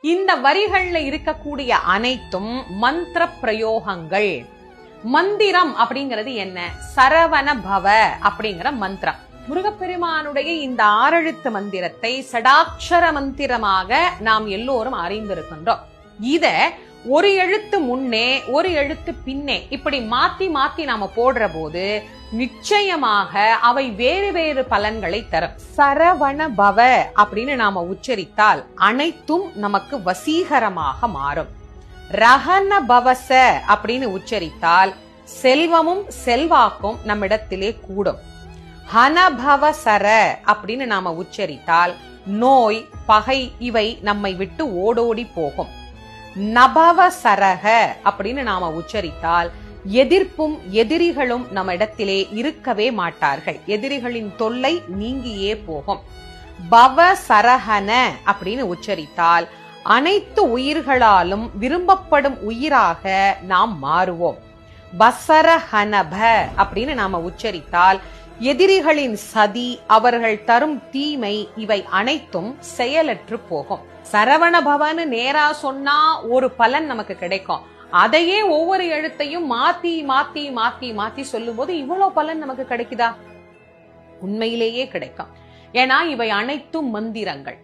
இந்த வரிகள்ல இருக்கக்கூடிய அனைத்தும் மந்திர பிரயோகங்கள். மந்திரம் அப்படிங்கிறது என்ன? சரவண பவ அப்படிங்கிற மந்திரம். முருகப்பெருமானுடைய இந்த ஆறெழுத்து மந்திரத்தை சடாட்சர மந்திரமாக நாம் எல்லோரும் அறிந்திருக்கின்றோம். இத ஒரு எழுத்து முன்னே ஒரு எழுத்து பின்னே இப்படி மாத்தி மாத்தி நாம போடுற போது நிச்சயமாக அவை வேறு வேறு பலன்களை தரும். சரவண பவ அப்படின்னு நாம உச்சரித்தால் அனைத்தும் நமக்கு வசீகரமாக மாறும். ரஹன பவச அப்படின்னு உச்சரித்தால் செல்வமும் செல்வாக்கும் நம்மிடத்திலே கூடும். ஹனபவ சர அப்படின்னு நாம உச்சரித்தால் நோய் பகை இவை நம்மை விட்டு ஓடோடி போகும். நபவ சரக அப்படின்னு நாம உச்சரித்தால் எதிர்ப்பும் எதிரிகளும் நம்ம இடத்திலே இருக்கவே மாட்டார்கள். எதிரிகளின் தொல்லை நீங்கியே போகும். பவ சரஹன அப்படின்னு உச்சரித்தால் அனைத்து உயிர்களாலும் விரும்பப்படும் உயிராக நாம் மாறுவோம். பசரஹனப அப்படின்னு நாம உச்சரித்தால் எதிரிகளின் சதி அவர்கள் தரும் தீமை இவை அனைத்தும் செயலற்று போகும். சரவண பவன்னு நேரா சொன்னா ஒரு பலன் நமக்கு கிடைக்கும். அதையே ஒவ்வொரு எழுத்தையும் மாத்தி மாத்தி மாத்தி மாத்தி சொல்லும்போது இவ்வளவு பலன் நமக்கு கிடைக்குதா? உண்மையிலேயே கிடைக்கும். ஏன்னா இவை அனைத்தும் மந்திரங்கள்.